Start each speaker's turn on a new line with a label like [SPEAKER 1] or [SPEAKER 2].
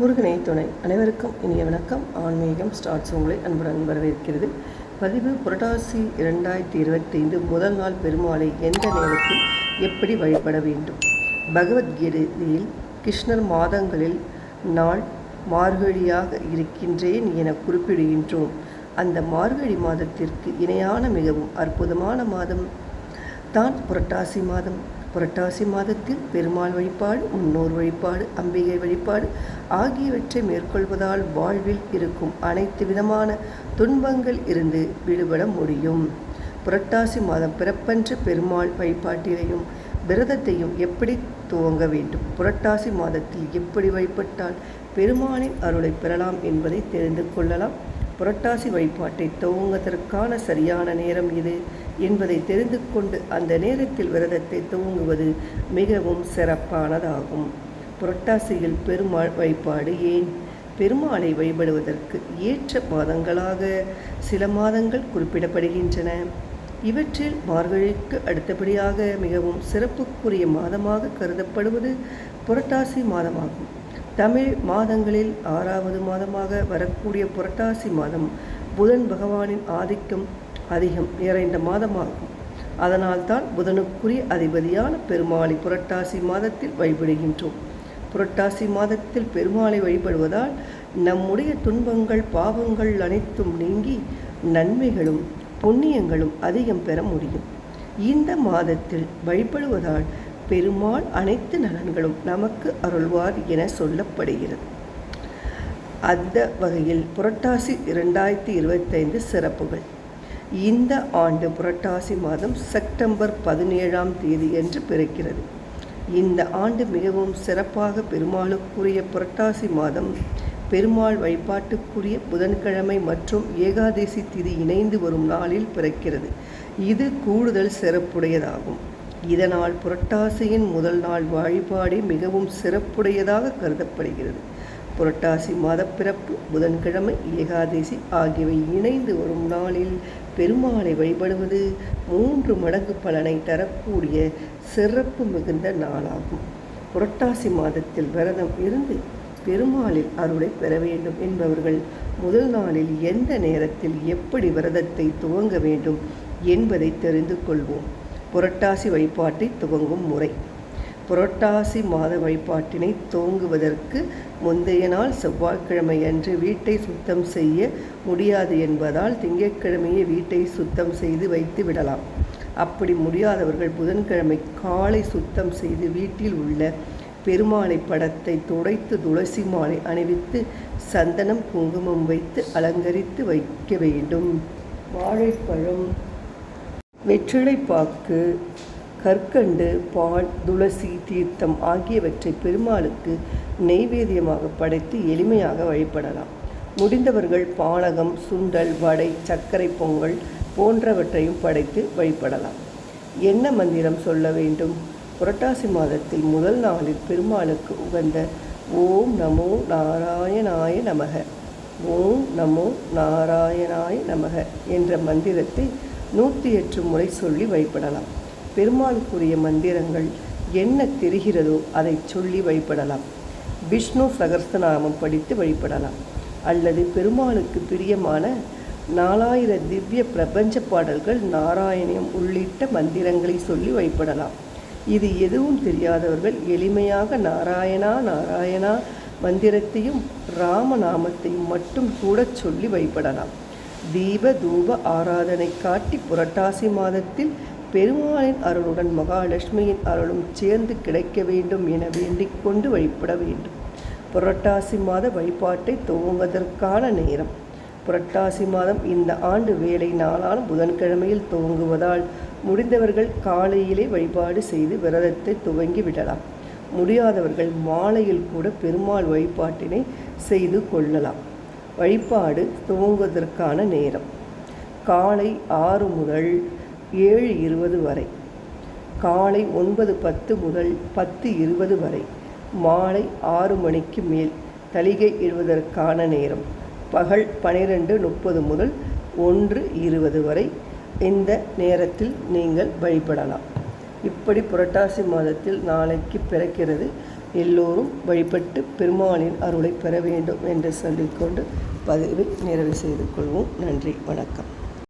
[SPEAKER 1] முருகனை துணை. அனைவருக்கும் இனிய வணக்கம். ஆன்மீகம் ஸ்டார்ட்ஸ் உங்களை அன்புடன் வரவேற்கிறது. பதிவு புரட்டாசி இரண்டாயிரத்தி இருபத்தைந்து முதல் நாள் பெருமாளை எந்த நேரத்தில் எப்படி வழிபட வேண்டும்? பகவத்கீதையில் கிருஷ்ணர் மாதங்களில் நாள் மார்கழியாக இருக்கின்றேன் என குறிப்பிடுகின்றோம். அந்த மார்கழி மாதத்திற்கு இணையான மிகவும் அற்புதமான மாதம் தான் புரட்டாசி மாதம். புரட்டாசி மாதத்தில் பெருமாள் வழிபாடு முன்னோர் வழிபாடு அம்பிகை வழிபாடு ஆகியவற்றை மேற்கொள்வதால் வாழ்வில் இருக்கும் அனைத்து விதமான துன்பங்கள் இருந்து விடுபட முடியும். புரட்டாசி மாதம் பிறப்பன்று பெருமாள் வழிபாட்டிலையும் விரதத்தையும் எப்படி துவங்க வேண்டும்? புரட்டாசி மாதத்தில் எப்படி வழிபட்டால் பெருமாளின் அருளை பெறலாம் என்பதை தெரிந்து கொள்ளலாம். புரட்டாசி வழிபாட்டை துவங்குவதற்கான சரியான நேரம் இது என்பதை தெரிந்து கொண்டு அந்த நேரத்தில் விரதத்தை துவங்குவது மிகவும் சிறப்பானதாகும். புரட்டாசியில் பெருமாள் வழிபாடு ஏன்? பெருமாளை வழிபடுவதற்கு ஏற்ற மாதங்களாக சில மாதங்கள் குறிப்பிடப்படுகின்றன. இவற்றில் மார்கழிக்கு அடுத்தபடியாக மிகவும் சிறப்புக்குரிய மாதமாக கருதப்படுவது புரட்டாசி மாதமாகும். தமிழ் மாதங்களில் ஆறாவது மாதமாக வரக்கூடிய புரட்டாசி மாதம் புதன் பகவானின் ஆதிக்கம் அதிகம் நிறைந்த மாதமாகும். அதனால்தான் புதனுக்குரிய அதிபதியான பெருமாளை புரட்டாசி மாதத்தில் வழிபடுகின்றோம். புரட்டாசி மாதத்தில் பெருமாளை வழிபடுவதால் நம்முடைய துன்பங்கள் பாவங்கள் அனைத்தும் நீங்கி நன்மைகளும் புண்ணியங்களும் அதிகம் பெற முடியும். இந்த மாதத்தில் வழிபடுவதால் பெருமாள் அனைத்து நலன்களும் நமக்கு அருள்வார் என சொல்லப்படுகிறது. அந்த வகையில் புரட்டாசி இரண்டாயிரத்தி இருபத்தைந்து சிறப்புகள். இந்த ஆண்டு புரட்டாசி மாதம் செப்டம்பர் பதினேழாம் தேதி என்று பிறக்கிறது. இந்த ஆண்டு மிகவும் சிறப்பாக பெருமாளுக்குரிய புரட்டாசி மாதம் பெருமாள் வழிபாட்டுக்குரிய புதன்கிழமை மற்றும் ஏகாதசி திதி இணைந்து வரும் நாளில் பிறக்கிறது. இது கூடுதல் சிறப்புடையதாகும். இதனால் புரட்டாசியின் முதல் நாள் வழிபாடே மிகவும் சிறப்புடையதாக கருதப்படுகிறது. புரட்டாசி மாதப்பிறப்பு புதன்கிழமை ஏகாதசி ஆகியவை இணைந்து வரும் நாளில் பெருமாளை வழிபடுவது மூன்று மடங்கு பலனை தரக்கூடிய சிறப்பு மிகுந்த நாளாகும். புரட்டாசி மாதத்தில் விரதம் இருந்து பெருமாளில் அருளை பெற வேண்டும் என்பவர்கள் முதல் நாளில் எந்த நேரத்தில் எப்படி விரதத்தை துவங்க வேண்டும் என்பதை தெரிந்து கொள்வோம். புரட்டாசி வழிபாட்டை துவங்கும் முறை. புரட்டாசி மாத வழிபாட்டினை துவங்குவதற்கு முந்தைய நாள் செவ்வாய்க்கிழமை அன்று வீட்டை சுத்தம் செய்ய முடியாது என்பதால் திங்கட்கிழமையே வீட்டை சுத்தம் செய்து வைத்து விடலாம். அப்படி முடியாதவர்கள் புதன்கிழமை காலை சுத்தம் செய்து வீட்டில் உள்ள பெருமாளை படத்தை துடைத்து துளசி மாலை அணிவித்து சந்தனம் குங்குமம் வைத்து அலங்கரித்து வைக்க வேண்டும். வாழைப்பழம் வெற்றிலைப்பாக்கு கற்கண்டு பால் துளசி தீர்த்தம் ஆகியவற்றை பெருமாளுக்கு நெய்வேத்தியமாக படைத்து எளிமையாக வழிபடலாம். முடிந்தவர்கள் பானகம் சுண்டல் வடை சர்க்கரை பொங்கல் போன்றவற்றையும் படைத்து வழிபடலாம். என்ன மந்திரம் சொல்ல வேண்டும்? புரட்டாசி மாதத்தில் முதல் நாளில் பெருமாளுக்கு உகந்த ஓம் நமோ நாராயணாய நமக. ஓம் நமோ நாராயணாய நமக என்ற மந்திரத்தை நூற்றி எட்டு முறை சொல்லி வழிபடலாம். பெருமாளுக்குரிய மந்திரங்கள் என்ன தெரிகிறதோ அதை சொல்லி வழிபடலாம். விஷ்ணு சகஸ்தநாமம் படித்து வழிபடலாம். அல்லது பெருமாளுக்கு பிரியமான நாலாயிர திவ்ய பிரபஞ்ச பாடல்கள் நாராயணியம் உள்ளிட்ட மந்திரங்களை சொல்லி வழிபடலாம். இது எதுவும் தெரியாதவர்கள் எளிமையாக நாராயணா நாராயணா மந்திரத்தையும் ராமநாமத்தையும் மட்டும் கூட சொல்லி வழிபடலாம். தீப தூப ஆராதனை காட்டி புரட்டாசி மாதத்தில் பெருமாளின் அருளுடன் மகாலட்சுமியின் அருளும் சேர்ந்து கிடைக்க வேண்டும் என வேண்டிக் கொண்டு வழிபட வேண்டும். புரட்டாசி மாத வழிபாட்டை துவங்குவதற்கான நேரம். புரட்டாசி மாதம் இந்த ஆண்டு வேலை நாளான புதன்கிழமையில் துவங்குவதால் முடிந்தவர்கள் காலையிலே வழிபாடு செய்து விரதத்தை துவங்கி விடலாம். முடியாதவர்கள் மாலையில் கூட பெருமாள் வழிபாட்டினை செய்து கொள்ளலாம். வழிபாடு துவங்குவதற்கான நேரம். காலை ஆறு முதல் ஏழு இருபது வரை. காலை ஒன்பது பத்து முதல் பத்து இருபது வரை. மாலை ஆறு மணிக்கு மேல் தலிகை இடுவதற்கான நேரம். பகல் பனிரெண்டு முப்பது முதல் ஒன்று இருபது வரை. இந்த நேரத்தில் நீங்கள் வழிபடலாம். இப்படி புரட்டாசி மாதத்தில் நாளைக்கு பிறக்கிறது எல்லோரும் வழிபட்டு பெருமாளின் அருளை பெற வேண்டும் என்று சொல்லிக்கொண்டு பதிவை நிறைவு செய்து கொள்வோம். நன்றி வணக்கம்.